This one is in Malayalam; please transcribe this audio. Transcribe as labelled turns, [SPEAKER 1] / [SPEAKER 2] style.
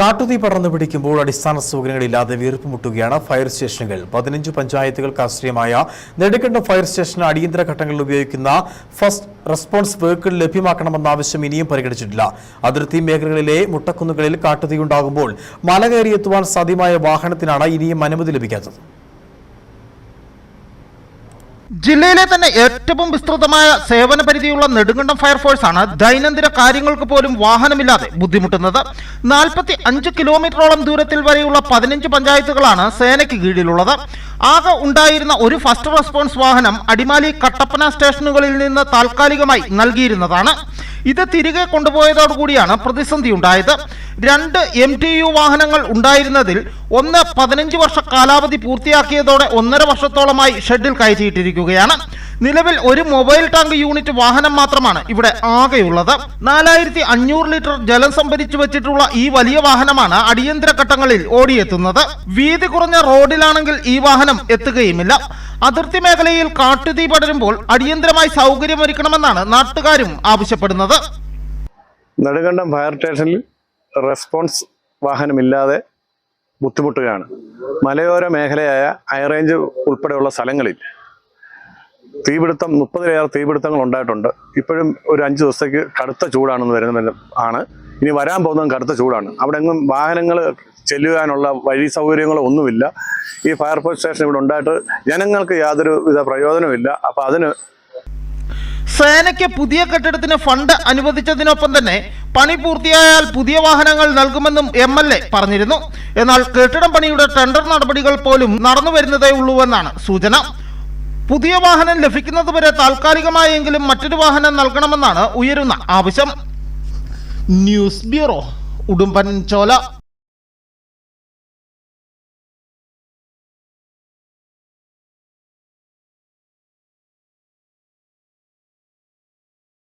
[SPEAKER 1] കാട്ടുതീ പടർന്നു പിടിക്കുമ്പോൾ അടിസ്ഥാന സൗകര്യങ്ങളില്ലാതെ വീർപ്പുമുട്ടുകയാണ് ഫയർ സ്റ്റേഷനുകൾ. പതിനഞ്ച് പഞ്ചായത്തുകൾക്ക് ആശ്രയമായ നെടുക്കണ്ട ഫയർ സ്റ്റേഷൻ അടിയന്തര ഘട്ടങ്ങളിൽ ഉപയോഗിക്കുന്ന ഫസ്റ്റ് റെസ്പോൺസ് വെഹിക്കിൾ ലഭ്യമാക്കണമെന്ന ആവശ്യം ഇനിയും പരിഗണിച്ചിട്ടില്ല. അതിർത്തി മേഖലകളിലെ മുട്ടക്കുന്നുകളിൽ കാട്ടുതീ ഉണ്ടാകുമ്പോൾ മല കയറിയെത്തുവാൻ സാധ്യമായ വാഹനത്തിനാണ് ഇനിയും അനുമതി ലഭിക്കാത്തത്.
[SPEAKER 2] ജില്ലയിലെ തന്നെ ഏറ്റവും വിസ്തൃതമായ സേവന പരിധിയുള്ള നെടുങ്കണ്ടം ഫയർഫോഴ്സാണ് ദൈനംദിന കാര്യങ്ങൾക്ക് പോലും വാഹനമില്ലാതെ ബുദ്ധിമുട്ടുന്നത്. നാൽപ്പത്തി അഞ്ച് കിലോമീറ്ററോളം ദൂരത്തിൽ വരെയുള്ള പതിനഞ്ച് പഞ്ചായത്തുകളാണ് സേനയ്ക്ക് കീഴിലുള്ളത്. ആകെ ഉണ്ടായിരുന്ന ഒരു ഫസ്റ്റ് റെസ്പോൺസ് വാഹനം അടിമാലി കട്ടപ്പന സ്റ്റേഷനുകളിൽ നിന്ന് താൽക്കാലികമായി നൽകിയിരുന്നതാണ്. ഇത് തിരികെ കൊണ്ടുപോയതോടുകൂടിയാണ് പ്രതിസന്ധി ഉണ്ടായത്. രണ്ട് എം ടി യു വാഹനങ്ങൾ ഉണ്ടായിരുന്നതിൽ ഒന്ന് പതിനഞ്ച് വർഷ കാലാവധി പൂർത്തിയാക്കിയതോടെ ഒന്നര വർഷത്തോളമായി ഷെഡിൽ കയറ്റിയിട്ടിരിക്കുകയാണ്. നിലവിൽ ഒരു മൊബൈൽ ടാങ്ക് യൂണിറ്റ് വാഹനം മാത്രമാണ് ഇവിടെ ആകെയുള്ളത്. നാലായിരത്തി അഞ്ഞൂറ് ലിറ്റർ ജലം സംഭരിച്ചു വെച്ചിട്ടുള്ള ഈ വലിയ വാഹനമാണ് അടിയന്തര ഘട്ടങ്ങളിൽ ഓടിയെത്തുന്നത്. വീതി കുറഞ്ഞ റോഡിലാണെങ്കിൽ ഈ വാഹനം എത്തുകയുമില്ല. അതിർത്തി മേഖലയിൽ കാട്ടുതീ പടരുമ്പോൾ അടിയന്തരമായി സൗകര്യമൊരുക്കണമെന്നാണ് നാട്ടുകാരും ആവശ്യപ്പെടുന്നത്.
[SPEAKER 3] നെടുങ്കണ്ടം ഫയർ സ്റ്റേഷനിൽ റെസ്പോൺസ് വാഹനമില്ലാതെ ബുദ്ധിമുട്ടുകയാണ്. മലയോര മേഖലയായ ഹൈറേഞ്ച് ഉൾപ്പെടെയുള്ള സ്ഥലങ്ങളിൽ തീപിടുത്തം മുപ്പതിലേറെ തീപിടുത്തങ്ങൾ ഉണ്ടായിട്ടുണ്ട്. ഇപ്പോഴും ഒരു അഞ്ച് ദിവസത്തേക്ക് കടുത്ത ചൂടാണെന്ന് വരുന്ന ആണ്. ഇനി വരാൻ പോകുന്നതും കടുത്ത ചൂടാണ്. അവിടെ എങ്ങും വാഹനങ്ങൾ ചെല്ലുവാനുള്ള വഴി സൗകര്യങ്ങളോ ഒന്നുമില്ല. ഈ ഫയർഫോഴ്സ് സ്റ്റേഷൻ ഇവിടെ ഉണ്ടായിട്ട് ജനങ്ങൾക്ക് യാതൊരു വിധ പ്രയോജനമില്ല അപ്പം അതിന്
[SPEAKER 2] സേനയ്ക്ക് പുതിയ കെട്ടിടത്തിന് ഫണ്ട് അനുവദിച്ചതിനൊപ്പം തന്നെ പണി പൂർത്തിയായാൽ പുതിയ വാഹനങ്ങൾ നൽകുമെന്നും എം എൽ എ പറഞ്ഞിരുന്നു. എന്നാൽ കെട്ടിടം പണിയുടെ ടെൻഡർ നടപടികൾ പോലും നടന്നു വരുന്നതേ ഉള്ളൂവെന്നാണ് സൂചന. പുതിയ വാഹനം ലഭിക്കുന്നതുവരെ താൽക്കാലികമായെങ്കിലും മറ്റൊരു വാഹനം നൽകണമെന്നാണ് ഉയരുന്ന ആവശ്യം. ന്യൂസ് ബ്യൂറോ ഉടുമ്പൻ ചോല